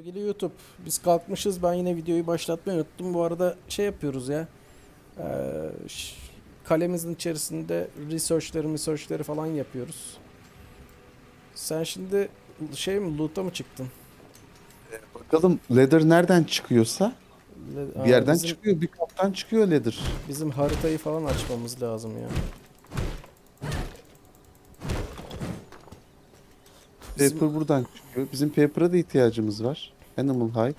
Sevgili YouTube, biz kalkmışız. Ben yine videoyu başlatmayı unuttum. Bu arada şey yapıyoruz ya. Ş- kalemizin içerisinde research'leri, research'leri falan yapıyoruz. Sen şimdi şey mi, loot'a mı çıktın? Bakalım ladder nereden çıkıyorsa Le- Aa, bir yerden bizim, çıkıyor, bir kaptan çıkıyor ladder. Bizim haritayı falan açmamız lazım ya. Bizim- Paper buradan çıkıyor. Bizim paper'a da ihtiyacımız var. Animal hide.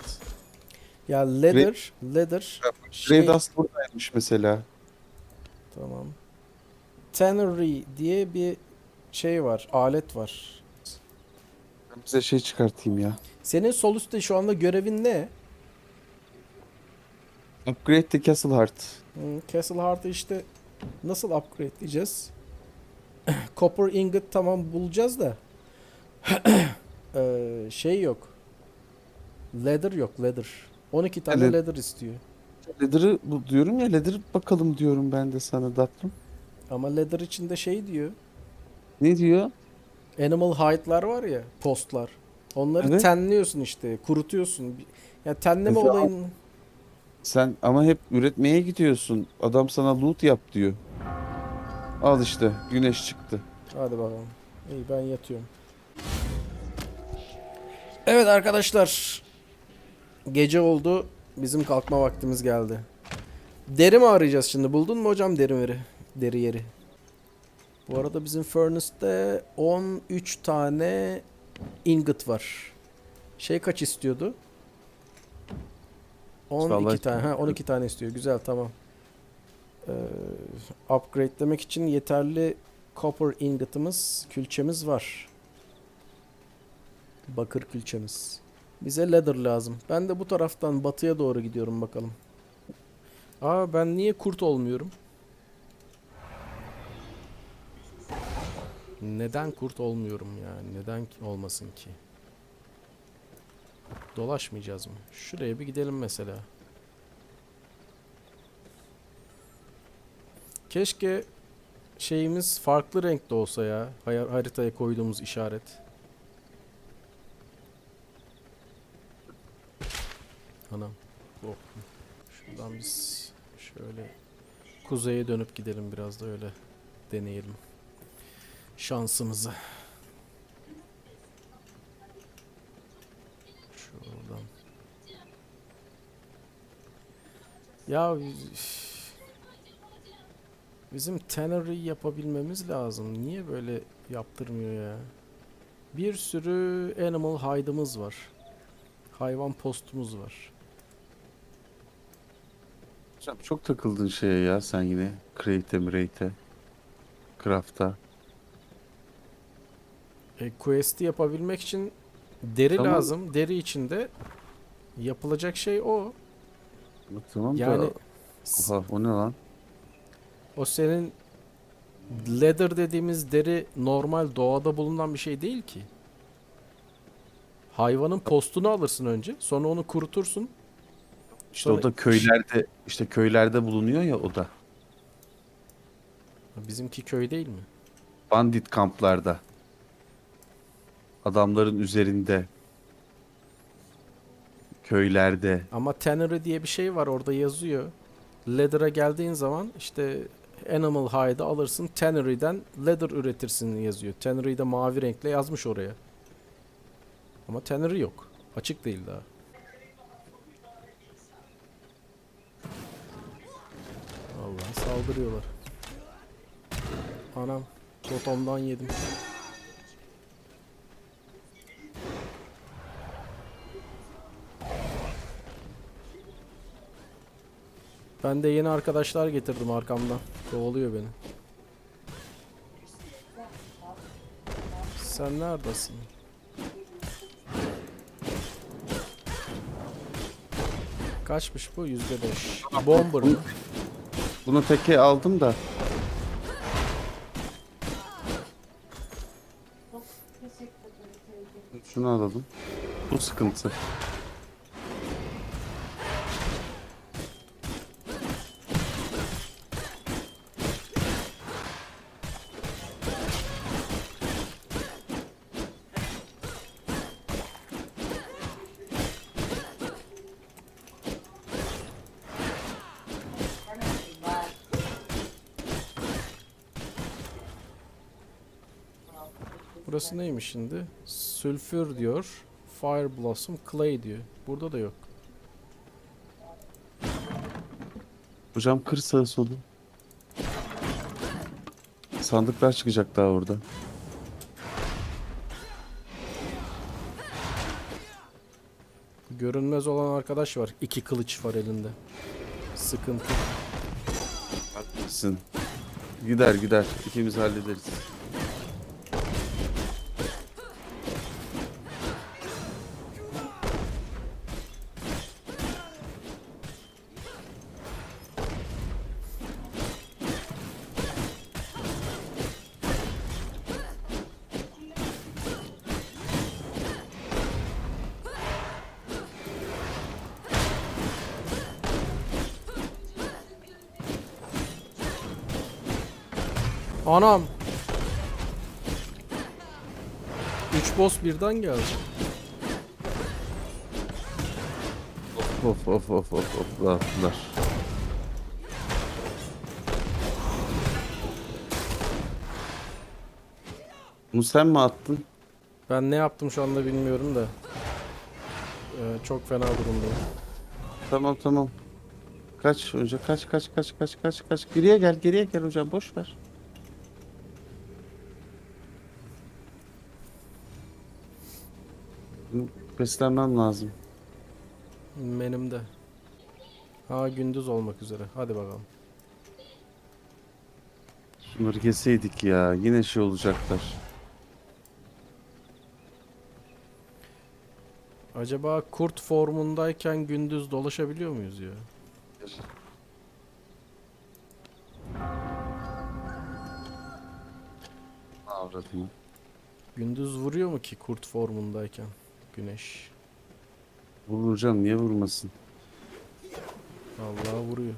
Ya leather, leather, şey, Grey dust buradaymış mesela. tamam. Tannery diye bir şey var, alet var. Ben bize şey çıkartayım ya. Senin sol üstte şu anda görevin ne? Upgrade the castle heart. Hmm, Castle Heart'ı işte nasıl upgrade diyeceğiz? Copper ingot tamam bulacağız da Ee, şey yok. Leather yok leather. 12 tane Evet. leather istiyor. Ladder'ı bu diyorum ya ladder bakalım diyorum ben de sana tatlım. Ama leather içinde şey diyor. Ne diyor? Animal hide'lar var ya, postlar. Onları Evet. tenliyorsun işte, kurutuyorsun. Ya tenleme Mesela- olayın Sen ama hep üretmeye gidiyorsun. Adam sana loot yap diyor. Al işte güneş çıktı. Hadi bakalım. İyi ben yatıyorum. Evet arkadaşlar. Gece oldu. Bizim kalkma vaktimiz geldi. Deri mi arayacağız şimdi? Buldun mu hocam deri yeri? Deri yeri. Bu arada bizim furnace'te 13 tane ingot var. Şey kaç istiyordu? 12 Vallahi- tane. Ha 12 tane istiyor. Güzel tamam. Ee, upgrade'lemek için yeterli copper ingot'ımız, külçemiz var. Bakır külçemiz. Bize leather lazım. Ben de bu taraftan batıya doğru gidiyorum bakalım. Aa ben niye kurt olmuyorum? Neden kurt olmuyorum yani? Neden olmasın ki? Dolaşmayacağız mı? Şuraya bir gidelim mesela. Keşke şeyimiz farklı renkte olsa ya. Haritaya koyduğumuz işaret. Anam. Korktum. Şuradan biz şöyle kuzeye dönüp gidelim biraz da öyle deneyelim. Şansımızı. Şuradan. Ya. Bizim tannery yapabilmemiz lazım. Niye böyle yaptırmıyor ya? Bir sürü animal hide'ımız var. Hayvan postumuz var. Hocam çok takıldın şeye ya sen yine. Crate'e mrate'e. Craft'a. E, quest'i yapabilmek için deri Tamam. lazım. Deri içinde yapılacak şey o. Tamam Yani da. s- Oha o ne lan? o senin leather dediğimiz deri normal doğada bulunan bir şey değil ki. Hayvanın postunu alırsın önce. Sonra onu kurutursun. İşte Sonra- o da köylerde işte köylerde bulunuyor ya o da. Bizimki köy değil mi? Bandit kamplarda. Adamların üzerinde. Köylerde. Ama tannery diye bir şey var orada yazıyor. Leather'a geldiğin zaman işte animal hide'ı alırsın. Tannery'den leather üretirsin yazıyor. Tannery de mavi renkle yazmış oraya. Ama tannery yok. Açık değil daha. Saldırıyorlar. Anam totomdan yedim. Ben de yeni arkadaşlar getirdim arkamdan. Kovalıyor beni. Sen neredesin? Kaçmış bu? Yüzde beş. Bomber mı? Bunu teke aldım da. Şunu alalım. Bu sıkıntı. Burası neymiş şimdi? Sülfür diyor. Fire Blossom Clay diyor. Burada da yok. Hocam kır sağı solu. Sandıklar çıkacak daha orada. Görünmez olan arkadaş var. İki kılıç var elinde. Sıkıntı. Haklısın. Gider gider. İkimiz hallederiz. Anam. Üç boss birden geldi. Of of of of of rahatlar. Bunu sen mi attın? Ben ne yaptım şu anda bilmiyorum da. Ee, çok fena durumdayım. Tamam tamam. Kaç önce kaç kaç kaç kaç kaç kaç. Geriye gel geriye gel hocam boş ver. Beslenmem lazım. Benim de. Ha gündüz olmak üzere. Hadi bakalım. Şunları keseydik ya. Yine şey olacaklar. Acaba kurt formundayken gündüz dolaşabiliyor muyuz ya? Avradım. Gündüz vuruyor mu ki kurt formundayken güneş? Vurur hocam niye vurmasın? Allah vuruyor.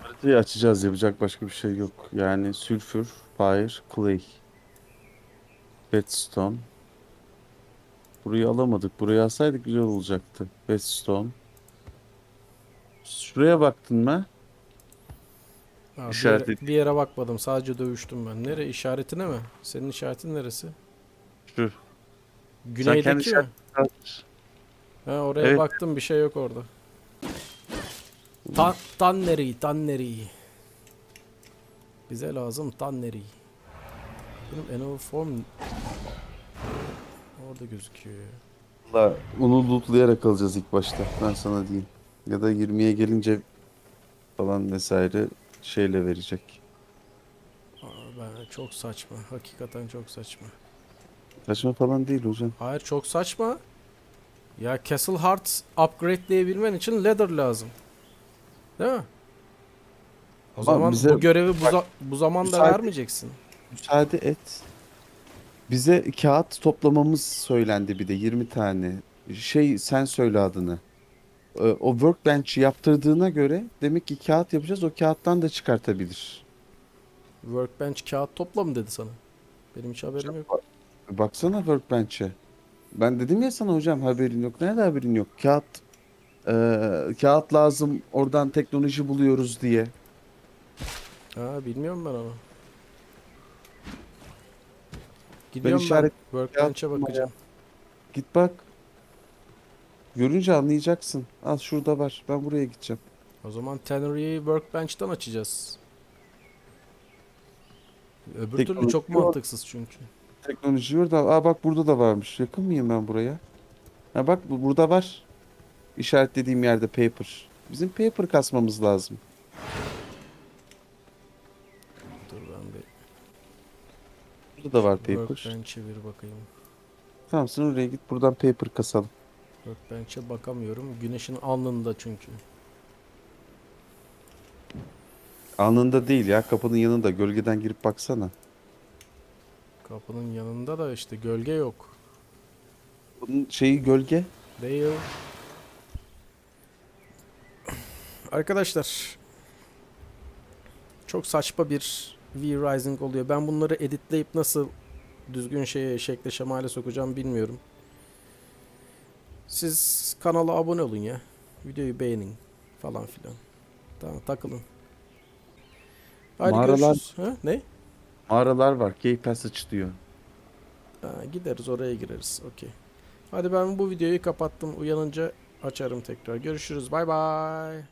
Haritayı açacağız yapacak başka bir şey yok. Yani sülfür, fire, clay. Bedstone. Burayı alamadık. Burayı alsaydık güzel olacaktı. Bedstone. Şuraya baktın mı? Ha, bir, İşaret yere, bir yere bakmadım. Sadece dövüştüm ben. Nere işaretine mi? Senin işaretin neresi? Şu. Güneydeki mi? Ha, oraya Evet. baktım bir şey yok orada. Tan Tanneri, Tanneri. Bize lazım Tanneri. Benim Enel Form orada gözüküyor. Valla onu lootlayarak alacağız ilk başta. Ben sana diyeyim. Ya da 20'ye gelince falan vesaire şeyle verecek. Aa, ben çok saçma. Hakikaten çok saçma. Saçma falan değil hocam. Hayır çok saçma. Ya Castle Hearts upgrade'leyebilmen için leather lazım. Değil mi? O Ama zaman bize- bu görevi bu, za- bu zamanda müsaade- vermeyeceksin. Müsaade et. Bize kağıt toplamamız söylendi bir de 20 tane. Şey sen söyle adını. Ee, O workbench'i yaptırdığına göre demek ki kağıt yapacağız. O kağıttan da çıkartabilir. Workbench kağıt topla mı dedi sana? Benim hiç haberim yok. Baksana workbench'e. Ben dedim ya sana hocam haberin yok. Nerede haberin yok? Kağıt ee, kağıt lazım. Oradan teknoloji buluyoruz diye. Ha bilmiyorum ben onu. Gidiyorum ben, işaret- Workbench'e yaptım bakacağım. Git bak. Görünce anlayacaksın. Al şurada var. Ben buraya gideceğim. O zaman Tannery'i Workbench'ten açacağız. Öbür türlü Teknoloji çok yok. mantıksız çünkü. Teknoloji orada. Aa bak burada da varmış. Yakın mıyım ben buraya? Ha bak bu burada var. İşaretlediğim yerde paper. Bizim paper kasmamız lazım. Dur ben bir Burada da var paper. Workbench'e bir bakayım. Tamam sen oraya git buradan paper kasalım. Workbench'e bakamıyorum. Güneşin alnında çünkü. Anında değil ya kapının yanında gölgeden girip baksana. Kapının yanında da işte gölge yok. Bunun şeyi gölge. Değil. Arkadaşlar. Çok saçma bir V-Rising oluyor. Ben bunları editleyip nasıl düzgün şeye, şekle şemale sokacağım bilmiyorum. Siz kanala abone olun ya. Videoyu beğenin falan filan. Tamam takılın. Hadi Mağaralar- görüşürüz. Ha, ne? Mağaralar var. Gay Passage diyor. Ha, gideriz oraya gireriz. Okey. Hadi ben bu videoyu kapattım. Uyanınca açarım tekrar. Görüşürüz. Bay bay.